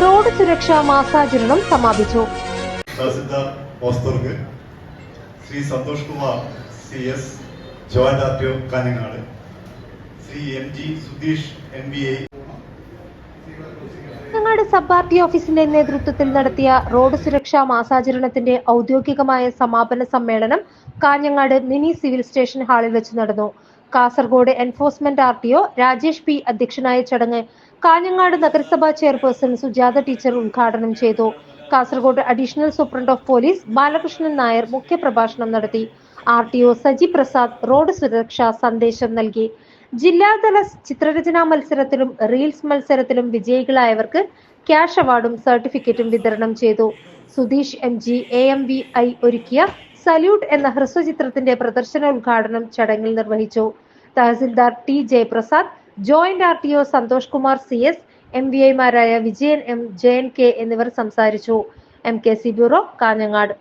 Road സുരക്ഷാ മാസാചരണം സമാപിച്ചു. Tahsildar ഓസ്തോർക്ക് Shri Santhosh Kumar C S joint R T O Kanhangad Shri M G Sudheesh M B A. ഞങ്ങളുടെ sub R T ഓഫീസിന്റെ നേതൃത്വത്തിൽ നടത്തിയ റോഡ് സുരക്ഷാ മാസാചരണത്തിന്റെ ഔദ്യോഗികമായ സമാപന സമ്മേളനം കാഞ്ഞങ്ങാട് മിനി സിവിൽ സ്റ്റേഷൻ ഹാളിൽ വെച്ച് നടന്നു. Kasaragod enforcement R T O Rajesh P അധ്യക്ഷനായ ചടങ്ങ് കാഞ്ഞങ്ങാട് നഗരസഭാ ചെയർപേഴ്സൺ സുജാത ടീച്ചർ ഉദ്ഘാടനം ചെയ്തു. Kasaragod additional superintendent of police Balakrishnan Nair മുഖ്യപ്രഭാഷണം നടത്തി. R T O Saji Prasad road സുരക്ഷാ സന്ദേശം നൽകി. ജില്ലാതല ചിത്രരചനാ മത്സരത്തിലും റീൽസ് മത്സരത്തിലും വിജയികളായവർക്ക് ക്യാഷ് അവാർഡും സർട്ടിഫിക്കറ്റും വിതരണം ചെയ്തു. Sudheesh M G A M V I ഒരുക്കിയ സല്യൂട്ട് എന്ന ഹ്രസ്വചിത്രത്തിന്റെ പ്രദർശനോദ്ഘാടനം ചടങ്ങിൽ നിർവഹിച്ചു. Tahsildar T Jayaprasad joint R T O Santhosh Kumar C S M V ഐമാരായ വിജയൻ എം ജയൻ കെ എന്നിവർ സംസാരിച്ചു. M K C bureau Kanhangad.